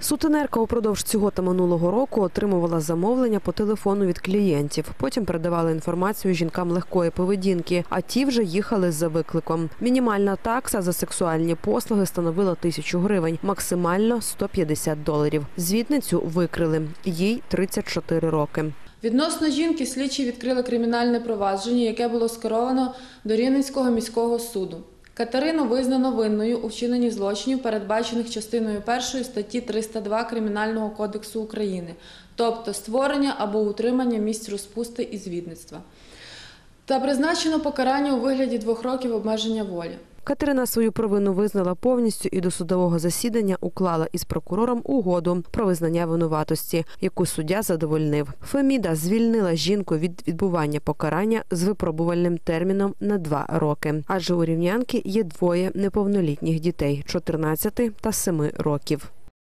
Сутенерка упродовж цього та минулого року отримувала замовлення по телефону від клієнтів. Потім передавали інформацію жінкам легкої поведінки, а ті вже їхали за викликом. Мінімальна такса за сексуальні послуги становила тисячу гривень, максимально 150 доларів. Звітницю викрили. Їй 34 роки. Відносно жінки слідчі відкрили кримінальне провадження, яке було скеровано до Рівненського міського суду. Катерину визнано винною у вчиненні злочинів, передбачених частиною 1 статті 302 Кримінального кодексу України, тобто створення або утримання місць розпусти і звідництва. Та призначено покарання у вигляді двох років обмеження волі. Катерина свою провину визнала повністю і до судового засідання уклала із прокурором угоду про визнання винуватості, яку суддя задовольнив. Феміда звільнила жінку від відбування покарання з випробувальним терміном на два роки. Адже у рівнянки є двоє неповнолітніх дітей 14 та 7 років.